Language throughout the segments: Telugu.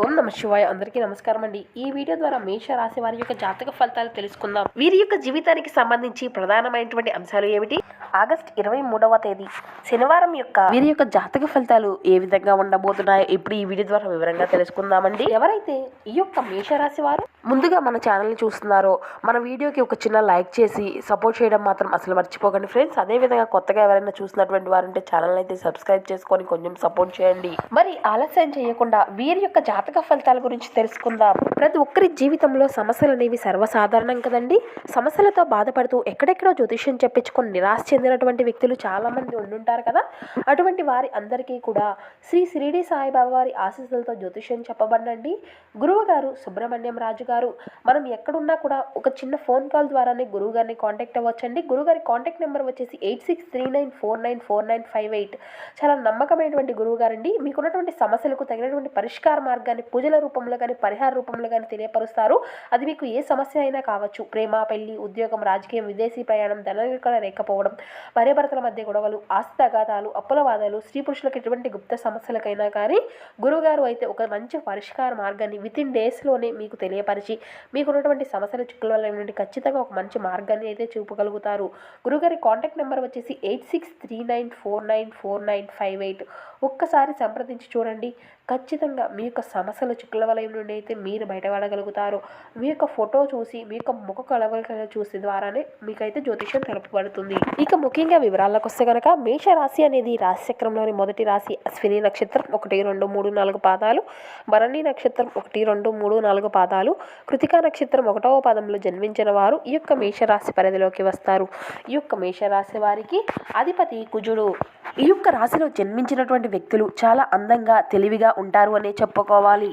ఓం నమ శివాయ. అందరికీ నమస్కారం అండి ఈ వీడియో ద్వారా మేష రాశి వారి యొక్క జాతక ఫలితాలు తెలుసుకుందాం. వీరి యొక్క జీవితానికి సంబంధించి ప్రధానమైనటువంటి అంశాలు ఏమిటి? ఆగస్ట్ ఇరవై మూడవ తేదీ. శనివారం యొక్క వీరి యొక్క జాతక ఫలితాలు ఏ విధంగా ఉండబోతున్నాయో ఇప్పుడు ఈ వీడియో ద్వారా వివరంగా తెలుసుకుందామండి. ఎవరైతే ఈ యొక్క మేషరాశి వారు ముందుగా మన ఛానల్ని చూస్తున్నారో మన వీడియోకి ఒక చిన్న లైక్ చేసి సపోర్ట్ చేయడం మాత్రం అసలు మర్చిపోకండి ఫ్రెండ్స్. అదే విధంగా కొత్తగా ఎవరైనా చూసినటువంటి వారంటే ఛానల్ అయితే సబ్స్క్రైబ్ చేసుకొని కొంచెం సపోర్ట్ చేయండి. మరి ఆలస్యం చేయకుండా వీరి యొక్క జాతక ఫలితాల గురించి తెలుసుకుందాం. ప్రతి ఒక్కరి జీవితంలో సమస్యలు అనేవి సర్వసాధారణం కదండి. సమస్యలతో బాధపడుతూ ఎక్కడెక్కడో జ్యోతిష్యం చెప్పించుకొని నిరాశ చెందినటువంటి వ్యక్తులు చాలామంది ఉండుంటారు కదా. అటువంటి వారి అందరికీ కూడా శ్రీ షిరిడి సాయిబాబా వారి ఆశీస్సులతో జ్యోతిష్యం చెప్పబడండి. గురువు గారు సుబ్రహ్మణ్యం రాజు గారు మనం ఎక్కడున్నా కూడా ఒక చిన్న ఫోన్ కాల్ ద్వారానే గురువు గారిని కాంటాక్ట్ అవ్వచ్చండి. గురువు గారి కాంటాక్ట్ నెంబర్ వచ్చేసి eight six three nine four nine four nine five eight. చాలా నమ్మకమైనటువంటి గురువు గారండి. మీకున్నటువంటి సమస్యలకు తగినటువంటి పరిష్కార మార్గాన్ని పూజల రూపంలో కానీ పరిహార రూపంలో కానీ తెలియపరుస్తారు. అది మీకు ఏ సమస్య అయినా కావచ్చు. ప్రేమ పెళ్ళి ఉద్యోగం రాజకీయం విదేశీ ప్రయాణం ధననికడ లేకపోవడం భార్యాభర్తల మధ్య గొడవలు ఆస్తి తగాదాలు అప్పుల వాదాలు స్త్రీ పురుషులకు ఎటువంటి గుప్త సమస్యలకైనా కానీ గురువుగారు అయితే ఒక మంచి పరిష్కార మార్గాన్ని విత్ ఇన్ డేస్లోనే మీకు తెలియపరిచి మీకున్నటువంటి సమస్యల చిక్కుల వల్ల నుండి ఖచ్చితంగా ఒక మంచి మార్గాన్ని అయితే చూపగలుగుతారు. గురుగారి కాంటాక్ట్ నెంబర్ వచ్చేసి eight six three nine four nine four nine five eight ఒక్కసారి సంప్రదించి చూడండి. ఖచ్చితంగా మీ యొక్క సమస్యల చిక్కుల వలయం నుండి అయితే మీరు బయటపడగలుగుతారు. మీ యొక్క ఫోటో చూసి మీ యొక్క ముఖ కలవలికలు చూసి ద్వారానే మీకైతే జ్యోతిష్యం తెలుపబడుతుంది. ఇక ముఖ్యంగా వివరాలకు వస్తే కనుక మేష రాశి అనేది రాశి చక్రంలోని మొదటి రాశి. అశ్విని నక్షత్రం ఒకటి రెండు మూడు నాలుగు పాదాలు. భరణి నక్షత్రం ఒకటి రెండు మూడు నాలుగు పాదాలు. కృతికా నక్షత్రం ఒకటవ పాదంలో జన్మించిన వారు ఈ యొక్క మేషరాశి పరిధిలోకి వస్తారు. ఈ యొక్క మేషరాశి వారికి అధిపతి కుజుడు. ఈ యొక్క రాశిలో జన్మించినటువంటి వ్యక్తులు చాలా అందంగా తెలివిగా ఉంటారు అనే చెప్పుకోవాలి.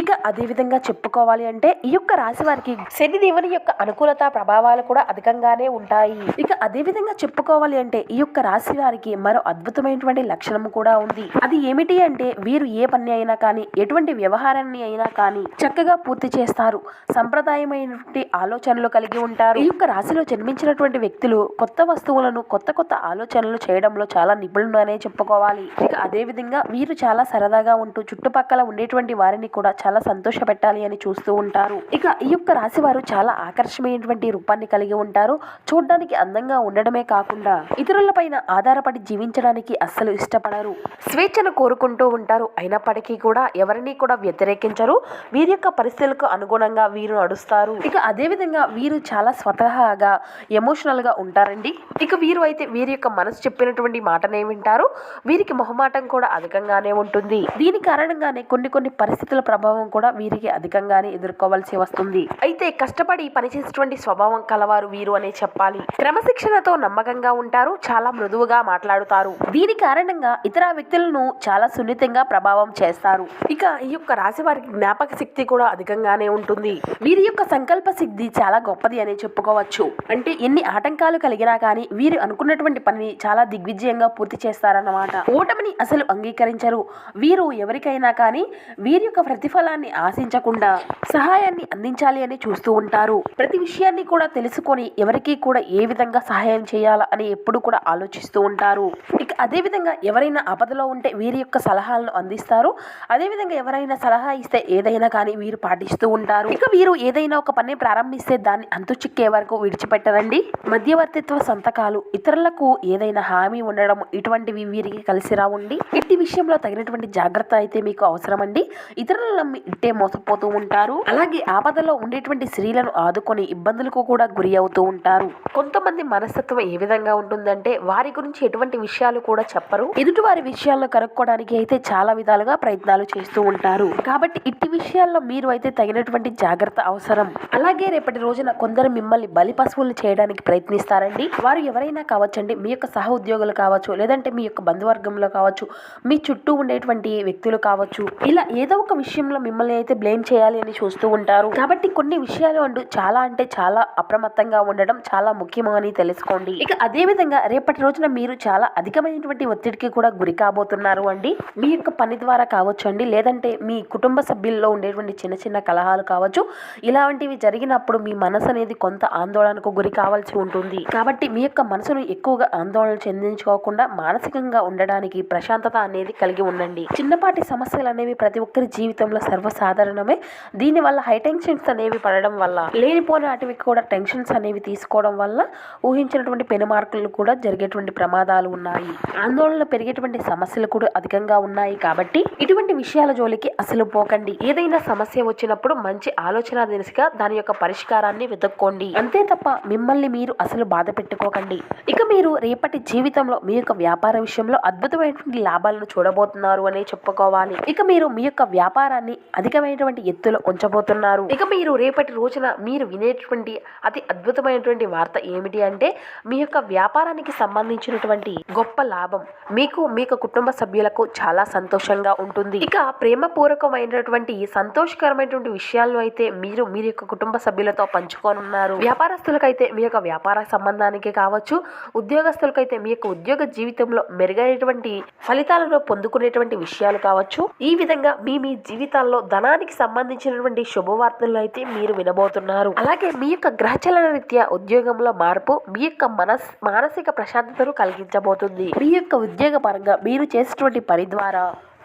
ఇక అదే విధంగా చెప్పుకోవాలి అంటే ఈ యొక్క రాశి వారికి శని దేవుని యొక్క అనుకూలత ప్రభావాలు కూడా అధికంగానే ఉంటాయి. ఇక అదేవిధంగా చెప్పుకోవాలి అంటే ఈ యొక్క రాశి వారికి మరో అద్భుతమైనటువంటి లక్షణం కూడా ఉంది. అది ఏమిటి అంటే వీరు ఏ పని అయినా కానీ ఎటువంటి వ్యవహారాన్ని అయినా కానీ చక్కగా పూర్తి చేస్తారు. సంప్రదాయమైనటువంటి ఆలోచనలు కలిగి ఉంటారు. ఈ యొక్క రాశిలో జన్మించినటువంటి వ్యక్తులు కొత్త వస్తువులను కొత్త కొత్త ఆలోచనలు చేయడంలో చాలా నిపుణులు అనే చెప్పుకోవాలి. ఇక అదే విధంగా వీరు చాలా సరదాగా ఉంటూ చుట్టుపక్కల ఉండేటువంటి వారిని కూడా చాలా సంతోష పెట్టాలి అని చూస్తూ ఉంటారు. ఇక ఈ యొక్క రాశి వారు చాలా ఆకర్షణీయమైనటువంటి రూపాన్ని కలిగి ఉంటారు. చూడడానికి అందంగా ఉండడమే కాకుండా ఇతరులపైన ఆధారపడి జీవించడానికి అస్సలు ఇష్టపడరు. స్వేచ్ఛను కోరుకుంటూ ఉంటారు. అయినప్పటికీ కూడా ఎవరిని కూడా వ్యతిరేకించరు. వీరి యొక్క పరిస్థితులకు అనుగుణంగా వీరు నడుస్తారు. ఇక అదే విధంగా వీరు చాలా స్వతహాగా ఎమోషనల్గా ఉంటారండి. ఇక వీరు అయితే వీరి యొక్క మనసు చెప్పినటువంటి మాటనే వింటారు. వీరికి మొహమాటం కూడా అధికంగానే ఉంటుంది. దీనికి కారణంగానే కొన్ని కొన్ని పరిస్థితుల ప్రభావం కూడా వీరికి అధికంగానే ఎదుర్కోవాల్సి వస్తుంది. అయితే కష్టపడి పనిచేసేటువంటి స్వభావం కలవారు వీరు అనే చెప్పాలి. క్రమశిక్షణతో నమ్మకంగా ఉంటారు చాలా మృదువుగా మాట్లాడుతారు. దీని కారణంగా ఇతర వ్యక్తులను చాలా సున్నితంగా ప్రభావం చేస్తారు. ఇక ఈ యొక్క రాశి వారికి జ్ఞాపక శక్తి కూడా అధికంగానే ఉంటుంది. వీరి యొక్క సంకల్ప సిద్ధి చాలా గొప్పది అని చెప్పుకోవచ్చు. అంటే ఎన్ని ఆటంకాలు కలిగినా కానీ వీరు అనుకున్నటువంటి పనిని చాలా దిగ్విజయంగా పూర్తి చేస్తారన్నమాట. ఓటమిని అసలు అంగీకరించరు. వీరు ఎవరి ఎవరికైనా కానీ వీరి యొక్క ప్రతిఫలాన్ని ఆశించకుండా సహాయాన్ని అందించాలి అని చూస్తూ ఉంటారు. ప్రతి విషయాన్ని కూడా తెలుసుకొని ఎవరికి కూడా ఏ విధంగా సహాయం చేయాలా అని ఎప్పుడు కూడా ఆలోచిస్తూ ఉంటారు. ఇక అదే విధంగా ఎవరైనా ఆపదలో ఉంటే వీరి యొక్క సలహాలను అందిస్తారు. అదే విధంగా ఎవరైనా సలహా ఇస్తే ఏదైనా కానీ వీరు పాటిస్తూ ఉంటారు. ఇక వీరు ఏదైనా ఒక పని ప్రారంభిస్తే దాన్ని అంతు చిక్కే వరకు విడిచిపెట్టరండి. మధ్యవర్తిత్వ సంతకాలు ఇతరులకు ఏదైనా హామీ ఉండడం ఇటువంటివి వీరికి కలిసి రావండి. ఇట్టి విషయంలో తగినటువంటి జాగ్రత్త అయితే మీకు అవసరమండి. ఇతరులను నమ్మి ఇట్టే మోసపోతూ ఉంటారు. అలాగే ఆపదలో ఉండేటువంటి స్త్రీలను ఆదుకొని ఇబ్బందులకు కూడా గురి అవుతూ ఉంటారు. కొంతమంది మనస్తత్వం ఏ విధంగా ఉంటుందంటే వారి గురించి ఎటువంటి విషయాలు కూడా చెప్పరు. ఎదుటి వారి విషయాల్లో కనుక్కోవడానికి అయితే చాలా విధాలుగా ప్రయత్నాలు చేస్తూ ఉంటారు. కాబట్టి ఇట్టి విషయాల్లో మీరు అయితే తగినటువంటి జాగ్రత్త అవసరం. అలాగే రేపటి రోజున కొందరు మిమ్మల్ని బలి పశువులు చేయడానికి ప్రయత్నిస్తారండి. వారు ఎవరైనా కావచ్చండి మీ యొక్క సహ ఉద్యోగులు కావచ్చు లేదంటే మీ యొక్క బంధువర్గంలో కావచ్చు మీ చుట్టూ ఉండేటువంటి వ్యక్తులు కావచ్చు. ఇలా ఏదో ఒక విషయంలో మిమ్మల్ని అయితే బ్లేమ్ చేయాలి అని చూస్తూ ఉంటారు. కాబట్టి కొన్ని విషయాలు అంటూ చాలా అంటే చాలా అప్రమత్తంగా ఉండడం చాలా ముఖ్యమని తెలుసుకోండి. ఇక అదే విధంగా రేపటి రోజున మీరు చాలా అధికమైనటువంటి ఒత్తిడికి కూడా గురి కాబోతున్నారు అండి. మీ యొక్క పని ద్వారా కావచ్చు అండి. లేదంటే మీ కుటుంబ సభ్యుల్లో ఉండేటువంటి చిన్న చిన్న కలహాలు కావచ్చు. ఇలాంటివి జరిగినప్పుడు మీ మనసు అనేది కొంత ఆందోళనకు గురి కావాల్సి ఉంటుంది. కాబట్టి మీ యొక్క మనసును ఎక్కువగా ఆందోళన చెందించుకోకుండా మానసికంగా ఉండడానికి ప్రశాంతత అనేది కలిగి ఉండండి. చిన్నపాటి సమస్యలు అనేవి ప్రతి ఒక్కరి జీవితంలో సర్వసాధారణమే. దీనివల్ల హై టెన్షన్స్ అనేవి పడడం వల్ల లేనిపోని వాటికి కూడా టెన్షన్స్ అనేవి తీసుకోవడం వల్ల ఊహించినటువంటి పెను మార్కులు కూడా జరిగేటువంటి ప్రమాదాలు ఉన్నాయి. ఆందోళన పెరిగేటువంటి సమస్యలు కూడా అధికంగా ఉన్నాయి కాబట్టి ఇటువంటి విషయాల జోలికి అసలు పోకండి. ఏదైనా సమస్య వచ్చినప్పుడు మంచి ఆలోచన దిశగా దాని యొక్క పరిష్కారాన్ని వెతుక్కోండి. అంతే తప్ప మిమ్మల్ని మీరు అసలు బాధ పెట్టుకోకండి. ఇక మీరు రేపటి జీవితంలో మీ యొక్క వ్యాపార విషయంలో అద్భుతమైనటువంటి లాభాలను చూడబోతున్నారు అనే చెప్పుకోవాలి. ఇక మీరు మీ యొక్క వ్యాపారాన్ని అధికమైనటువంటి ఎత్తులో ఉంచబోతున్నారు. ఇక మీరు రేపటి రోజున మీరు వినేటువంటి అతి అద్భుతమైనటువంటి వార్త ఏమిటి అంటే మీ యొక్క వ్యాపారానికి సంబంధించినటువంటి గొప్ప లాభం మీకు మీ యొక్క కుటుంబ సభ్యులకు చాలా సంతోషంగా ఉంటుంది. ఇక ప్రేమపూర్వకమైనటువంటి సంతోషకరమైనటువంటి విషయాలను అయితే మీరు మీ యొక్క కుటుంబ సభ్యులతో పంచుకోనున్నారు. వ్యాపారస్తులకైతే మీ యొక్క వ్యాపార సంబంధానికి కావచ్చు ఉద్యోగస్తులకైతే మీ యొక్క ఉద్యోగ జీవితంలో మెరుగైనటువంటి ఫలితాలను పొందుకునేటువంటి విషయాలు కావచ్చు ఈ విధంగా మీ మీ జీవితాల్లో ధనానికి సంబంధించినటువంటి శుభవార్తలు అయితే మీరు వినబోతున్నారు. అలాగే మీ యొక్క గ్రహచలన రీత్యా ఉద్యోగంలో మార్పు మీ యొక్క మనస్ మానసిక ప్రశాంతతను కలిగించబోతుంది. మీ యొక్క ఉద్యోగ పరంగా మీరు చేసినటువంటి పని ద్వారా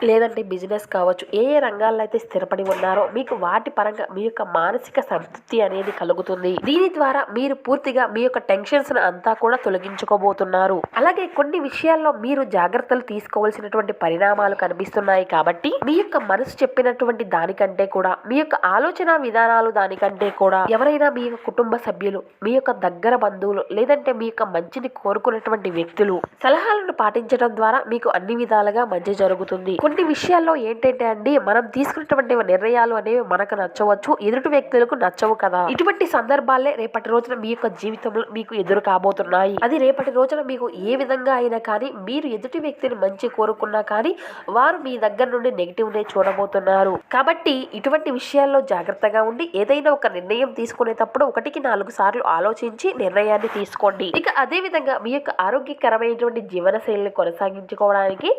లేదంటే బిజినెస్ కావచ్చు ఏ ఏ రంగాల్లో అయితే స్థిరపడి ఉన్నారో మీకు వాటి పరంగా మీ యొక్క మానసిక సంతృప్తి అనేది కలుగుతుంది. దీని ద్వారా మీరు పూర్తిగా మీ యొక్క టెన్షన్స్ అంతా కూడా తొలగించుకోబోతున్నారు. అలాగే కొన్ని విషయాల్లో మీరు జాగ్రత్తలు తీసుకోవాల్సినటువంటి పరిణామాలు కనిపిస్తున్నాయి కాబట్టి మీ యొక్క మనసు చెప్పినటువంటి దానికంటే కూడా మీ యొక్క ఆలోచన విధానాలు దానికంటే కూడా ఎవరైనా మీ యొక్క కుటుంబ సభ్యులు మీ యొక్క దగ్గర బంధువులు లేదంటే మీ యొక్క మంచిని కోరుకున్నటువంటి వ్యక్తులు సలహాలను పాటించడం ద్వారా మీకు అన్ని విధాలుగా మంచి జరుగుతుంది. కొన్ని విషయాల్లో ఏంటంటే అండి మనం తీసుకున్నటువంటి నిర్ణయాలు అనేవి మనకు నచ్చవచ్చు ఎదుటి వ్యక్తులకు నచ్చవు కదా. ఇటువంటి సందర్భాలే రేపటి రోజున మీ యొక్క జీవితంలో మీకు ఎదురు కాబోతున్నాయి. అది రేపటి రోజున మీకు ఏ విధంగా అయినా కానీ మీరు ఎదుటి వ్యక్తిని మంచి కోరుకున్నా కానీ వారు మీ దగ్గర నుండి నెగిటివ్ నే చూడబోతున్నారు. కాబట్టి ఇటువంటి విషయాల్లో జాగ్రత్తగా ఉండి ఏదైనా ఒక నిర్ణయం తీసుకునేటప్పుడు ఒకటికి నాలుగు సార్లు ఆలోచించి నిర్ణయాన్ని తీసుకోండి. ఇక అదే విధంగా మీ యొక్క ఆరోగ్యకరమైనటువంటి జీవనశైలిని కొనసాగించుకోవడానికి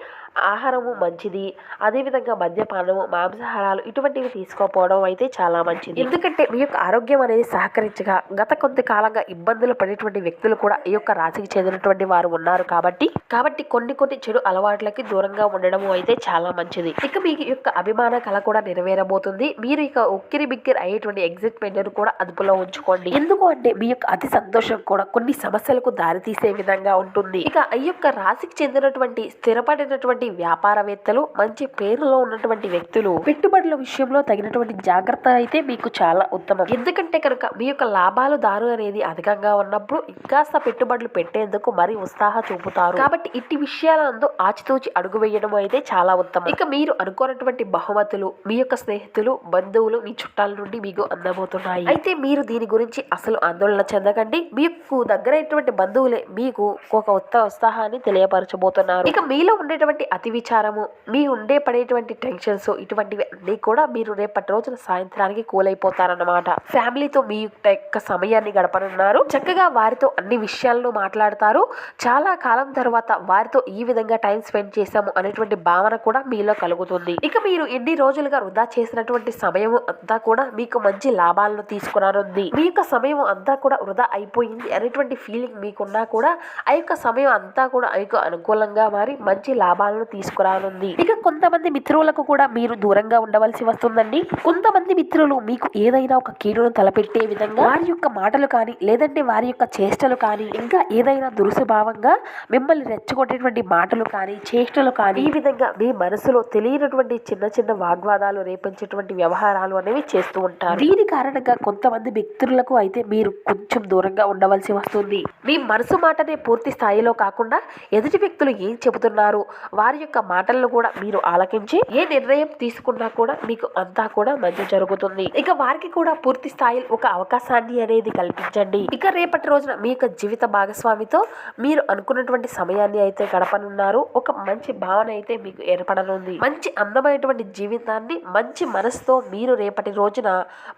ఆహారము మంచిది. అదేవిధంగా మద్యపానము మాంసాహారాలు ఇటువంటివి తీసుకోకపోవడం అయితే చాలా మంచిది. ఎందుకంటే మీ యొక్క ఆరోగ్యం అనేది సహకరించగా గత కొంతకాలంగా ఇబ్బందులు పడేటువంటి వ్యక్తులు కూడా ఈ యొక్క రాశికి చెందినటువంటి వారు ఉన్నారు కాబట్టి కాబట్టి కొన్ని కొన్ని చెడు అలవాట్లకి దూరంగా ఉండడం అయితే చాలా మంచిది. ఇక మీ యొక్క అభిమాన కళ కూడా నెరవేరబోతుంది. మీరు ఇక ఉక్కిరి బిక్కిరి అయ్యేటువంటి ఎగ్జిట్మెంట్ కూడా అదుపులో ఉంచుకోండి. ఎందుకు అంటే మీ యొక్క అతి సంతోషం కూడా కొన్ని సమస్యలకు దారితీసే విధంగా ఉంటుంది. ఇక ఈ యొక్క రాశికి చెందినటువంటి స్థిరపడినటువంటి వ్యాపారవేత్తలు మంచి పేరులో ఉన్నటువంటి వ్యక్తులు పెట్టుబడుల విషయంలో తగినటువంటి జాగ్రత్త అయితే మీకు చాలా ఉత్తమం. ఎందుకంటే కనుక మీ యొక్క లాభాలు దారు అనేది అధికంగా ఉన్నప్పుడు ఇంకాస్త పెట్టుబడులు పెట్టేందుకు మరి ఉత్సాహ చూపుతారు. కాబట్టి ఇట్టి విషయాలందు ఆచితూచి అడుగు వేయడం అయితే చాలా ఉత్తమం. ఇక మీరు అనుకోనటువంటి బహుమతులు మీ యొక్క స్నేహితులు బంధువులు మీ చుట్టాల నుండి మీకు అందబోతున్నాయి. అయితే మీరు దీని గురించి అసలు ఆందోళన చెందకండి. మీకు దగ్గరైనటువంటి బంధువులే మీకు ఒక ఉత్త ఉత్సాహాన్ని తెలియపరచబోతున్నారు. ఇక మీలో ఉండేటువంటి అతి విచారము మీ ఉండే పడేటువంటి టెన్షన్స్ ఇటువంటివి అన్నీ కూడా మీరు రేపటి రోజున సాయంత్రానికి కూలైపోతారన్నమాట. ఫ్యామిలీతో మీ యొక్క సమయాన్ని గడపనున్నారు. చక్కగా వారితో అన్ని విషయాలను మాట్లాడతారు. చాలా కాలం తర్వాత వారితో ఈ విధంగా టైం స్పెండ్ చేశాము అనేటువంటి భావన కూడా మీలో కలుగుతుంది. ఇక మీరు ఎన్ని రోజులుగా వృధా చేసినటువంటి సమయం అంతా కూడా మీకు మంచి లాభాలను తీసుకురానుంది. మీ యొక్క సమయం అంతా కూడా వృధా అయిపోయింది అనేటువంటి ఫీలింగ్ మీకున్నా కూడా ఆ యొక్క సమయం అంతా కూడా ఆ యొక్క అనుకూలంగా మారి మంచి లాభాలను తీసుకురానుంది. ఇక కొంతమంది మిత్రులకు కూడా మీరు దూరంగా ఉండవలసి వస్తుందండి. కొంతమంది మిత్రులు మీకు ఏదైనా ఒక కీడును తలపెట్టే విధంగా వారి యొక్క మాటలు కానీ లేదంటే వారి యొక్క చేష్టలు కానీ ఇంకా ఏదైనా దురుసుభావంగా మిమ్మల్ని రెచ్చగొట్టేటువంటి మాటలు కానీ చేష్టలు కానీ ఈ విధంగా మీ మనసులో తెలియనటువంటి చిన్న చిన్న వాగ్వాదాలు రేపించేటువంటి వ్యవహారాలు అనేవి చేస్తూ ఉంటారు. దీని కారణంగా కొంతమంది వ్యక్తులకు అయితే మీరు కొంచెం దూరంగా ఉండవలసి వస్తుంది. మీ మనసు మాటనే పూర్తి స్థాయిలో కాకుండా ఎదుటి వ్యక్తులు ఏం చెబుతున్నారు వారి యొక్క మాటలను కూడా మీరు ఆలకించి ఏ నిర్ణయం తీసుకున్నా కూడా మీకు అంతా కూడా మంచి జరుగుతుంది. ఇక వారికి కూడా పూర్తి స్థాయిలో ఒక అవకాశాన్ని అనేది కల్పించండి. ఇక రేపటి రోజున మీ యొక్క జీవిత భాగస్వామితో మీరు అనుకున్నటువంటి సమయాన్ని అయితే గడపనున్నారు. ఒక మంచి భావన అయితే మీకు ఏర్పడనుంది. మంచి అందమైనటువంటి జీవితాన్ని మంచి మనసుతో మీరు రేపటి రోజున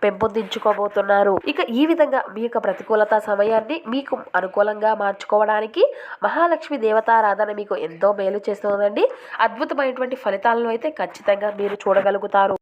పెంపొందించుకోబోతున్నారు. ఇక ఈ విధంగా మీ యొక్క ప్రతికూలత సమయాన్ని మీకు అనుకూలంగా మార్చుకోవడానికి మహాలక్ష్మి దేవతారాధన మీకు ఎంతో మేలు చేస్తుందండి. అద్భుతమైనటువంటి ఫలితాలను అయితే ఖచ్చితంగా మీరు చూడగలుగుతారు.